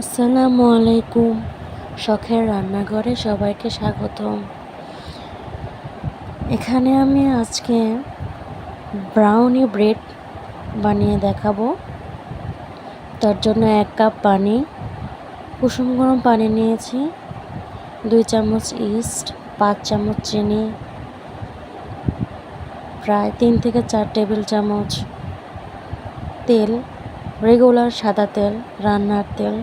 আসসালামু আলাইকুম। শখের রান্নাঘরে সবাইকে স্বাগতম। এখানে আমি আজকে ব্রাউনি ব্রেড বানিয়ে দেখাবো। তার জন্য এক কাপ পানি, কুসুম গরম পানি নিয়েছি, দুই চামচ ইস্ট, পাঁচ চামচ চিনি, প্রায় তিন থেকে চার টেবিল চামচ তেল রেগুলার সাদা তেল, রান্নার তেল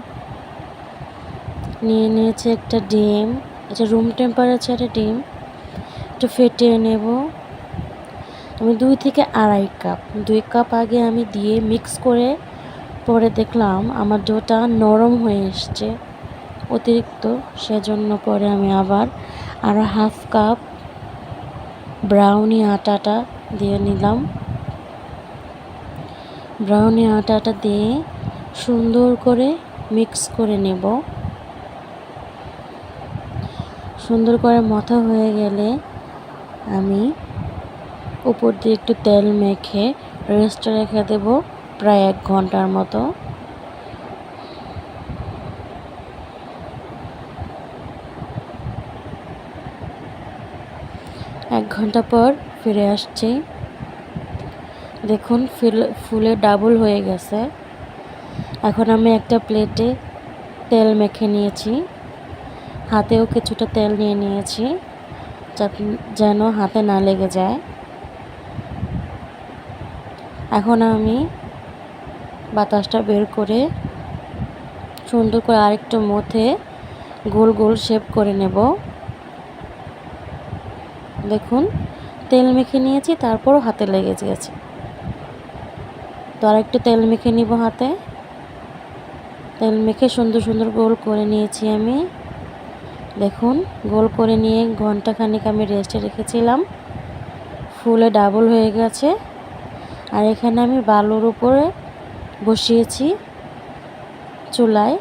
নিয়ে নিয়েছে একটা ডিম। এটা রুম টেম্পারেচারে ডিম। একটু ফেটিয়ে নেব। আমি দুই থেকে আড়াই কাপ দুই কাপ আগে আমি দিয়ে মিক্স করে পরে দেখলাম আমার ডোটা নরম হয়ে এসছে। অতিরিক্ত, সেজন্য পরে আমি আবার আরও হাফ কাপ ব্রাউনি আটাটা দিয়ে নিলাম। ব্রাউনি আটাটা দিয়ে সুন্দর করে মিক্স করে নেব। সুন্দর করে মথা হয়ে গেলে আমি উপর দিয়ে একটু তেল মেখে রেস্টে রেখে দেব প্রায় এক ঘণ্টার মতো। এক ঘণ্টা পর ফিরে আসছি। দেখুন ফুলে ডাবল হয়ে গেছে। এখন আমি একটা প্লেটে তেল মেখে নিয়েছি। হাতেও কিছুটা তেল নিয়ে নিয়েছি যেন হাতে না লেগে যায়। এখন আমি বাতাসটা বের করে সুন্দর করে আরেকটু মথে গোল গোল শেপ করে নেব। দেখুন, তেল মেখে নিয়েছি, তারপরও হাতে লেগে গেছে তো আরেকটু তেল মেখে নিব হাতে। তেল মেখে সুন্দর সুন্দর গোল করে নিয়েছি আমি। দেখুন, গোল করে নিয়ে ঘন্টাখানিক আমি রেস্টে রেখেছিলাম। ফুলে ডাবল হয়ে গেছে। আর এখানে আমি বালুর উপরে বসিয়েছি চুলায়।